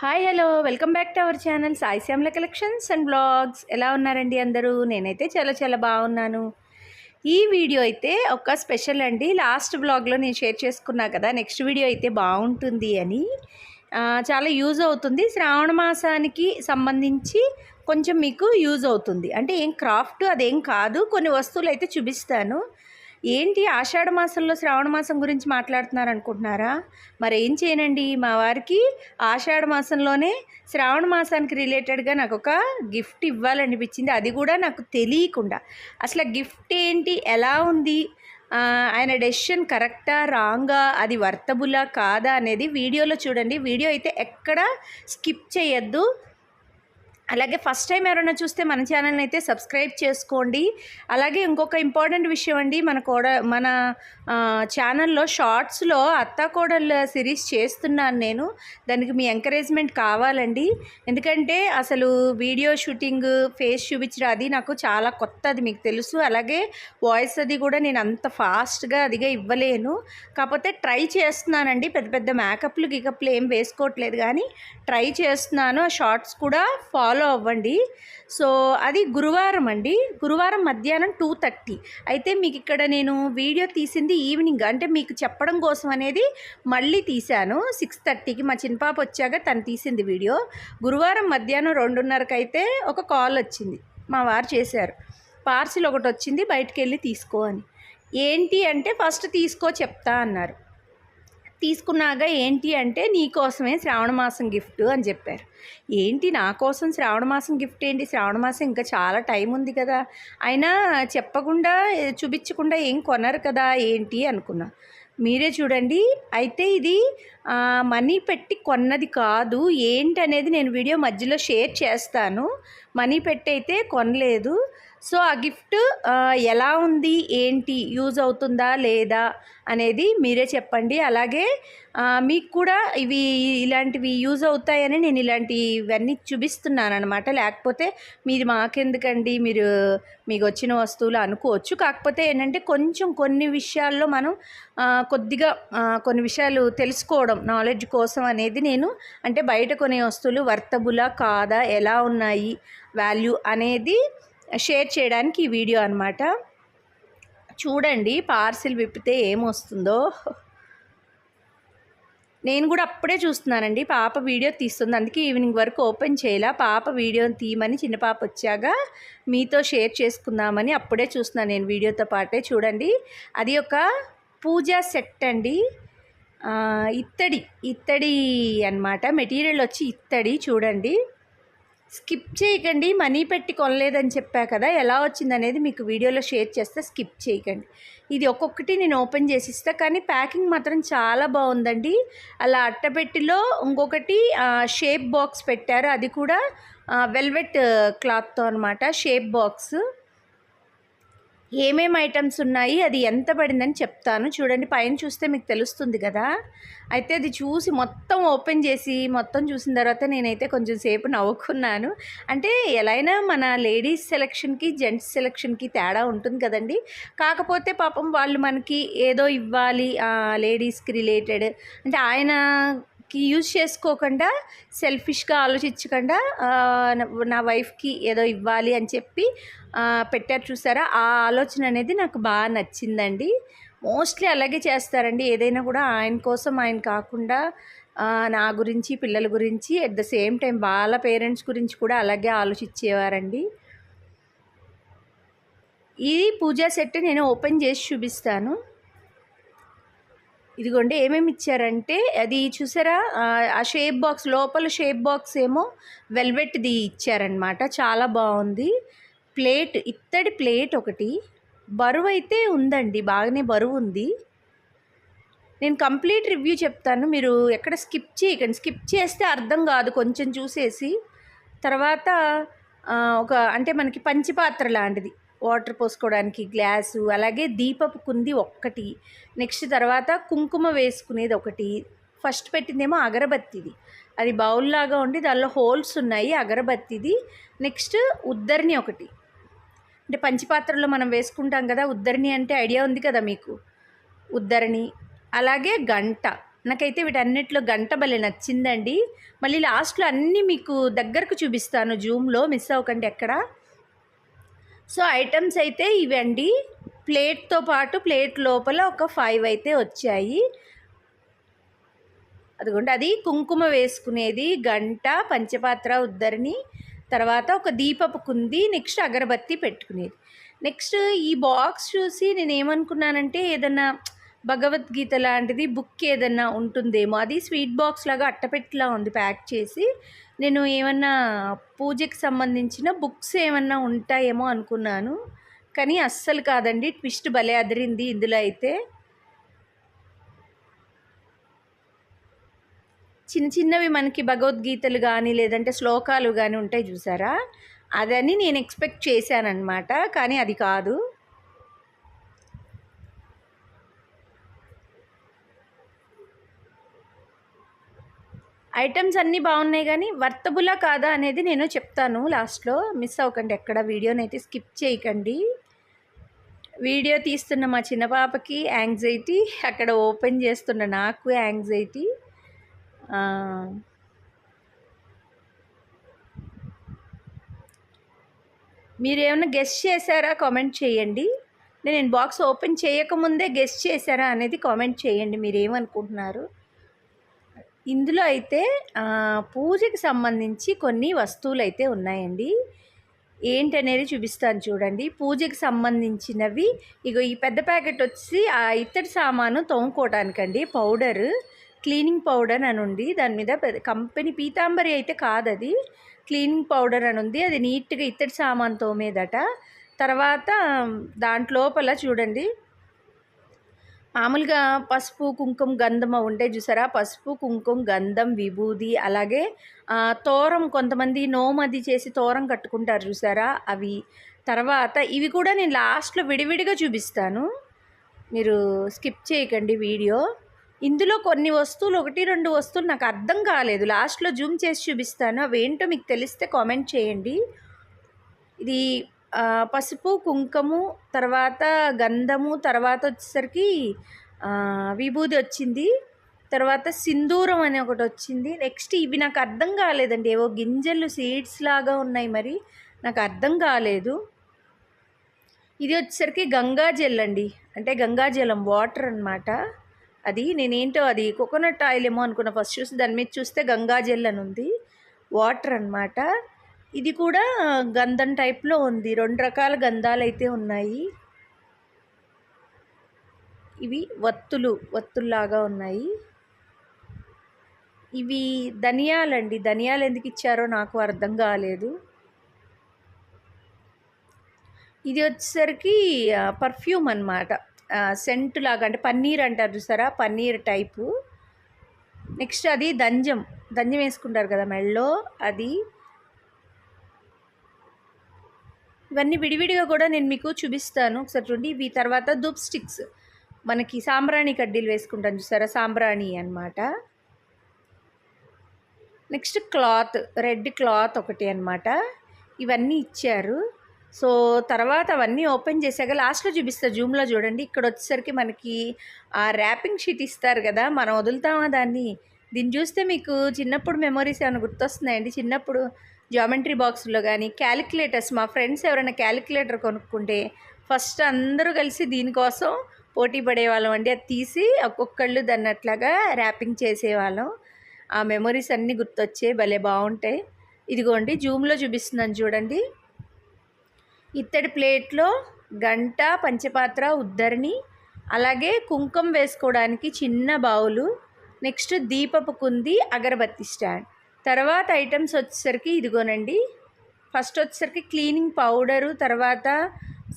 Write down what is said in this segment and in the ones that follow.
Hi hello. Welcome back to our channel Sai Shyamala collections and blogs. ఎలా ఉన్నారండి అందరూ? నేనైతే చాలా చాలా బాగున్నాను. ఈ వీడియో అయితే ఒక స్పెషల్ అండి. లాస్ట్ బ్లాగ్లో నేను షేర్ చేసుకున్నా కదా నెక్స్ట్ వీడియో అయితే బాగుంటుంది అని. చాలా యూజ్ అవుతుంది. శ్రావణ మాసానికి సంబంధించి కొంచెం మీకు యూజ్ అవుతుంది. అంటే ఏం క్రాఫ్ట్ అదేం కాదు. కొన్ని వస్తువులు అయితే చూపిస్తాను. ఏంటి ఆషాఢ మాసంలో శ్రావణ మాసం గురించి మాట్లాడుతున్నారు అనుకుంటున్నారా? మరి ఏం చేయనండి? మా వారికి ఆషాఢ మాసంలోనే శ్రావణ మాసానికి రిలేటెడ్గా నాకు ఒక గిఫ్ట్ ఇవ్వాలనిపించింది. అది కూడా నాకు తెలియకుండా. అసలు గిఫ్ట్ ఏంటి? ఎలా ఉంది? ఆయన డెసిషన్ కరెక్టా? రాంగా? అది వర్తబులా? కాదా? అనేది వీడియోలో చూడండి. వీడియో అయితే ఎక్కడ స్కిప్ చేయొద్దు. అలాగే ఫస్ట్ టైం ఎవరైనా చూస్తే మన ఛానల్ని అయితే సబ్స్క్రైబ్ చేసుకోండి. అలాగే ఇంకొక ఇంపార్టెంట్ విషయం అండి మన కోడ మన ఛానల్లో షార్ట్స్లో అత్తా కోడళ్ళ సిరీస్ చేస్తున్నాను నేను. దానికి మీ ఎంకరేజ్మెంట్ కావాలండి. ఎందుకంటే అసలు వీడియో షూటింగ్ ఫేస్ చూపించడం అది నాకు చాలా కొత్త అది మీకు తెలుసు. అలాగే వాయిస్ అది కూడా నేను అంత ఫాస్ట్గా అదిగా ఇవ్వలేను. కాకపోతే ట్రై చేస్తున్నానండి. పెద్ద పెద్ద మేకప్లు గికప్లు ఏం వేసుకోవట్లేదు కానీ ట్రై చేస్తున్నాను. ఆ షార్ట్స్ కూడా ఫాలో అవ్వండి. సో అది గురువారం అండి. గురువారం మధ్యాహ్నం టూ థర్టీ అయితే మీకు ఇక్కడ నేను వీడియో తీసింది ఈవినింగ్. అంటే మీకు చెప్పడం కోసం అనేది మళ్ళీ తీశాను. సిక్స్ థర్టీకి మా చిన్నపాప వచ్చాక తను తీసింది వీడియో. గురువారం మధ్యాహ్నం రెండున్నరకు అయితే ఒక కాల్ వచ్చింది. మా వారు చేశారు. పార్సిల్ ఒకటి వచ్చింది. బయటికి వెళ్ళి తీసుకో అని. ఏంటి అంటే ఫస్ట్ తీసుకో చెప్తా అన్నారు. తీసుకున్నాక ఏంటి అంటే నీకోసమే శ్రావణ మాసం గిఫ్ట్ అని చెప్పారు. ఏంటి నా కోసం శ్రావణ మాసం గిఫ్ట్ ఏంటి? శ్రావణ మాసం ఇంకా చాలా టైం ఉంది కదా. అయినా చెప్పకుండా చూపించకుండా ఏం కొనరు కదా ఏంటి అనుకున్నా. మీరే చూడండి. అయితే ఇది మనీ పెట్టి కొన్నది కాదు. ఏంటి అనేది నేను వీడియో మధ్యలో షేర్ చేస్తాను. మనీ పెట్టి అయితే కొనలేదు. సో ఆ గిఫ్ట్ ఎలా ఉంది? ఏంటి? యూజ్ అవుతుందా? లేదా? అనేది మీరే చెప్పండి. అలాగే మీకు కూడా ఇవి ఇలాంటివి యూజ్ అవుతాయని నేను ఇలాంటివన్నీ చూపిస్తున్నాను అనమాట లేకపోతే మీరు మాకెందుకండి? మీరు మీకు వచ్చిన వస్తువులు అనుకోవచ్చు. కాకపోతే ఏంటంటే కొంచెం కొన్ని విషయాల్లో మనం కొద్దిగా కొన్ని విషయాలు తెలుసుకోవడం నాలెడ్జ్ కోసం అనేది నేను అంటే బయట కొనే వస్తువులు వర్తబులా కాదా ఎలా ఉన్నాయి వాల్యూ అనేది షేర్ చేయడానికి ఈ వీడియో అనమాట చూడండి పార్సిల్ విప్పితే ఏమొస్తుందో. నేను కూడా అప్పుడే చూస్తున్నానండి పాప వీడియో తీస్తుంది. అందుకే ఈవినింగ్ వరకు ఓపెన్ చేయాల పాప వీడియోని తీయమని చిన్న పాప వచ్చాక మీతో షేర్ చేసుకుందామని అప్పుడే చూస్తున్నాను నేను వీడియోతో పాటే. చూడండి అది ఒక పూజా సెట్ అండి. ఇత్తడి ఇత్తడి అన్నమాట. మెటీరియల్ వచ్చి ఇత్తడి చూడండి. స్కిప్ చేయకండి మనీ పెట్టి కొనలేదని చెప్పా కదా ఎలా వచ్చిందనేది మీకు వీడియోలో షేర్ చేస్తే స్కిప్ చేయకండి. ఇది ఒక్కొక్కటి నేను ఓపెన్ చేసి ఇస్తా కానీ ప్యాకింగ్ మాత్రం చాలా బాగుందండి. అలా అట్టపెట్టిలో ఇంకొకటి షేప్ బాక్స్ పెట్టారు అది కూడా వెల్వెట్ క్లాత్తో అనమాట షేప్ బాక్స్. ఏమేమి ఐటమ్స్ ఉన్నాయి అది ఎంత పడిందని చెప్తాను. చూడండి పైన చూస్తే మీకు తెలుస్తుంది కదా. అయితే అది చూసి మొత్తం ఓపెన్ చేసి మొత్తం చూసిన తర్వాత నేనైతే కొంచెం సేపు నవ్వుకున్నాను. అంటే ఎలా అయినా మన లేడీస్ సెలక్షన్కి జెంట్స్ సెలక్షన్కి తేడా ఉంటుంది కదండి. కాకపోతే పాపం వాళ్ళు మనకి ఏదో ఇవ్వాలి లేడీస్కి రిలేటెడ్ అంటే ఆయన కి యూజ్ చేసుకోకుండా సెల్ఫిష్గా ఆలోచించకుండా నా- వైఫ్కి ఏదో ఇవ్వాలి అని చెప్పి పెట్టారు చూసారా? ఆ ఆలోచన అనేది నాకు బాగా నచ్చిందండి. మోస్ట్లీ అలాగే చేస్తారండి. ఏదైనా కూడా ఆయన కోసం ఆయన కాకుండా నా గురించి పిల్లల గురించి అట్ ద సేమ్ టైం వాళ్ళ పేరెంట్స్ గురించి కూడా అలాగే ఆలోచించేవారండి. ఈ పూజా సెట్ నేను ఓపెన్ చేసి చూపిస్తాను. ఇదిగోండి ఏమేమి ఇచ్చారంటే అది చూసారా? ఆ, షేప్ బాక్స్ లోపల షేప్ బాక్స్ ఏమో వెల్వెట్ది ఇచ్చారనమాట చాలా బాగుంది. ప్లేట్ ఇత్తడి ప్లేట్ ఒకటి. బరువు అయితే ఉందండి బాగానే బరువు ఉంది. నేను కంప్లీట్ రివ్యూ చెప్తాను. మీరు ఎక్కడ స్కిప్ చేయకండి. స్కిప్ చేస్తే అర్థం కాదు కొంచెం చూసేసి. తర్వాత ఒక అంటే మనకి పంచిపాత్ర లాంటిది. వాటర్ పోసుకోవడానికి గ్లాసు అలాగే దీపపు కుంది ఒక్కటి. నెక్స్ట్ తర్వాత కుంకుమ వేసుకునేది ఒకటి. ఫస్ట్ పెట్టిందేమో అగరబత్తిది. అది బౌల్లాగా ఉండి దానిలో హోల్స్ ఉన్నాయి అగరబత్తిది. నెక్స్ట్ ఉద్దరిని ఒకటి. అంటే పంచపాత్రలో మనం వేసుకుంటాం కదా ఉద్దరిని అంటే ఐడియా ఉంది కదా మీకు? ఉద్దరిని. అలాగే గంట. నాకైతే వీటన్నిటిలో గంట భలే నచ్చిందండి. మళ్ళీ లాస్ట్లో అన్నీ మీకు దగ్గరకు చూపిస్తాను జూమ్లో మిస్ అవ్వకండి ఎక్కడ. సో ఐటమ్స్ అయితే ఇవండి. ప్లేట్తో పాటు ప్లేట్ లోపల ఒక ఫైవ్ అయితే వచ్చాయి. అదిగోండి అది కుంకుమ వేసుకునేది గంట పంచపాత్ర ఉద్దరిని తర్వాత ఒక దీపపు కుంది నెక్స్ట్ అగరబత్తి పెట్టుకునేది. నెక్స్ట్ ఈ బాక్స్ చూసి నేను ఏమనుకున్నానంటే ఏదన్నా భగవద్గీత లాంటిది బుక్ ఏదన్నా ఉంటుందేమో అది స్వీట్ బాక్స్ లాగా అట్టపెట్టిలా ఉంది ప్యాక్ చేసి. నేను ఏమన్నా పూజకి సంబంధించిన బుక్స్ ఏమన్నా ఉంటాయేమో అనుకున్నాను. కానీ అస్సలు కాదండి ట్విస్ట్ భలే అదిరింది ఇందులో అయితే. చిన్న చిన్నవి మనకి భగవద్గీతలు కానీ లేదంటే శ్లోకాలు కానీ ఉంటాయి చూసారా? అదని నేను ఎక్స్పెక్ట్ చేశానమాట కానీ అది కాదు. ఐటమ్స్ అన్నీ బాగున్నాయి కానీ వర్తబులా కాదా అనేది నేను చెప్తాను. లాస్ట్లో మిస్ అవ్వకండి ఎక్కడ వీడియోని అయితే స్కిప్ చేయకండి. వీడియో తీస్తున్న మా చిన్న పాపకి యాంగ్జైటీ అక్కడ ఓపెన్ చేస్తున్న నాకు యాంగ్జైటీ. మీరు ఏమైనా గెస్ట్ చేశారా? కామెంట్ చేయండి. నేను బాక్స్ ఓపెన్ చేయకముందే గెస్ట్ చేశారా అనేది కామెంట్ చేయండి మీరు ఏమనుకుంటున్నారు ఇందులో అయితే పూజకి సంబంధించి కొన్ని వస్తువులు అయితే ఉన్నాయండి. ఏంటనేది చూపిస్తాను చూడండి. పూజకి సంబంధించినవి ఇగో ఈ పెద్ద ప్యాకెట్ వచ్చి ఆ ఇత్తడి సామాను తోముకోవడానికండి పౌడర్ క్లీనింగ్ పౌడర్ అని ఉంది. దాని మీద కంపెనీ పీతాంబరి అయితే కాదు అది క్లీనింగ్ పౌడర్ అని ఉంది. అది నీట్గా ఇత్తడి సామాన్ తోమేదట. తర్వాత దాంట్లోపల చూడండి. మామూలుగా పసుపు కుంకుమ గంధం ఉంటే చూసారా? పసుపు కుంకుమ గంధం విభూది అలాగే తోరం కొంతమంది నోమది చేసి తోరం కట్టుకుంటారు చూసారా? అవి తర్వాత ఇవి కూడా నేను లాస్ట్లో విడివిడిగా చూపిస్తాను. మీరు స్కిప్ చేయకండి వీడియో. ఇందులో కొన్ని వస్తువులు ఒకటి రెండు వస్తువులు నాకు అర్థం కాలేదు. లాస్ట్లో జూమ్ చేసి చూపిస్తాను. అవేంటో మీకు తెలిస్తే కామెంట్ చేయండి. ఇది పసుపు కుంకము తర్వాత గంధము తర్వాత వచ్చేసరికి విభూది వచ్చింది. తర్వాత సింధూరం అని ఒకటి వచ్చింది. నెక్స్ట్ ఇవి నాకు అర్థం కాలేదండి. ఏవో గింజలు సీడ్స్ లాగా ఉన్నాయి మరి. నాకు అర్థం కాలేదు. ఇది వచ్చేసరికి గంగాజల్ అండి. అంటే గంగాజలం వాటర్ అనమాట అది నేనేంటో అది కోకోనట్ ఆయిల్ ఏమో అనుకున్నా. ఫస్ట్ చూసి దాని మీద చూస్తే గంగా జెల్ అని ఉంది. వాటర్ అనమాట ఇది కూడా గంధం టైప్లో ఉంది. రెండు రకాల గంధాలు అయితే ఉన్నాయి. ఇవి వత్తులు వత్తుల్లాగా ఉన్నాయి. ఇవి ధనియాలండి. ధనియాలు ఎందుకు ఇచ్చారో నాకు అర్థం కాలేదు. ఇది వచ్చేసరికి పర్ఫ్యూమ్ అనమాట సెంట్ లాగా అంటే పన్నీర్ అంటారు చూసారా? పన్నీర్ టైపు. నెక్స్ట్ అది దంజం. దంజం వేసుకుంటారు కదా మెళ్ళో. అది ఇవన్నీ విడివిడిగా కూడా నేను మీకు చూపిస్తాను. ఒకసారి చూడండి. ఇవి తర్వాత దూప్ స్టిక్స్. మనకి సాంబ్రాణి కడ్డీలు వేసుకుంటాను చూసారా? సాంబ్రాణి అనమాట నెక్స్ట్ క్లాత్. రెడ్ క్లాత్ ఒకటి అనమాట ఇవన్నీ ఇచ్చారు. సో తర్వాత అవన్నీ ఓపెన్ చేశాక లాస్ట్లో చూపిస్తా. జూమ్లో చూడండి. ఇక్కడ వచ్చేసరికి మనకి ఆ ర్యాపింగ్ షీట్ ఇస్తారు కదా? మనం వదులుతామా దాన్ని? దీన్ని చూస్తే మీకు చిన్నప్పుడు మెమొరీస్ ఏమైనా గుర్తొస్తున్నాయండి? చిన్నప్పుడు జామెంట్రీ బాక్స్లో కానీ క్యాలిక్యులేటర్స్ మా ఫ్రెండ్స్ ఎవరైనా క్యాలిక్యులేటర్ కొనుక్కుంటే ఫస్ట్ అందరూ కలిసి దీనికోసం పోటీ పడేవాళ్ళం అండి. అది తీసి ఒక్కొక్కళ్ళు దాన్ని అట్లాగా ర్యాపింగ్ చేసేవాళ్ళం. ఆ మెమొరీస్ అన్నీ గుర్తొచ్చే భలే బాగుంటాయి. ఇదిగోండి జూమ్లో చూపిస్తున్నాను చూడండి. ఇత్తడి ప్లేట్లో గంట పంచపాత్ర ఉద్దరిని అలాగే కుంకుమ వేసుకోవడానికి చిన్న బావులు నెక్స్ట్ దీపపు కుంది అగరబత్తి స్టాండ్. తర్వాత ఐటమ్స్ వచ్చేసరికి ఇదిగోనండి. ఫస్ట్ వచ్చేసరికి క్లీనింగ్ పౌడరు తర్వాత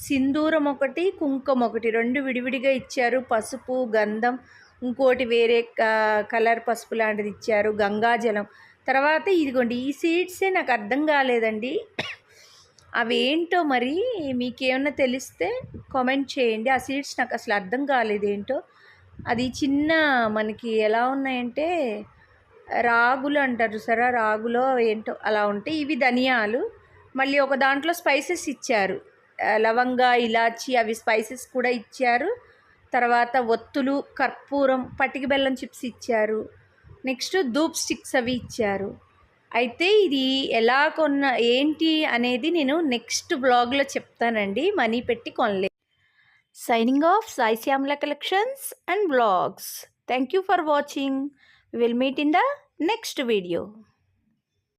సింధూరం ఒకటి కుంకుమ ఒకటి. రెండు విడివిడిగా ఇచ్చారు. పసుపు గంధం ఇంకోటి వేరే కలర్ పసుపు లాంటిది ఇచ్చారు. గంగాజలం. తర్వాత ఇదిగోండి ఈ సీడ్సే నాకు అర్థం కాలేదండి. అవి ఏంటో మరి మీకేమన్నా తెలిస్తే కామెంట్ చేయండి. ఆ సీడ్స్ నాకు అసలు అర్థం కాలేదు ఏంటో అది చిన్న మనకి ఎలా ఉన్నాయంటే రాగులు అంటారు సరే రాగులో ఏంటో అలా ఉంటాయి. ఇవి ధనియాలు. మళ్ళీ ఒక దాంట్లో స్పైసెస్ ఇచ్చారు. లవంగా ఇలాచి అవి స్పైసెస్ కూడా ఇచ్చారు. తర్వాత ఒత్తులు కర్పూరం పటికి బెల్లం చిప్స్ ఇచ్చారు. నెక్స్ట్ ధూప్ స్టిక్స్ అవి ఇచ్చారు. అయితే ఇది ఎలా కొన్న ఏంటి అనేది నేను నెక్స్ట్ బ్లాగ్లో చెప్తానండి. మనీ పెట్టి కొనలే. Signing off Sai Shyamala collections and blogs thank you for watching will meet in the next video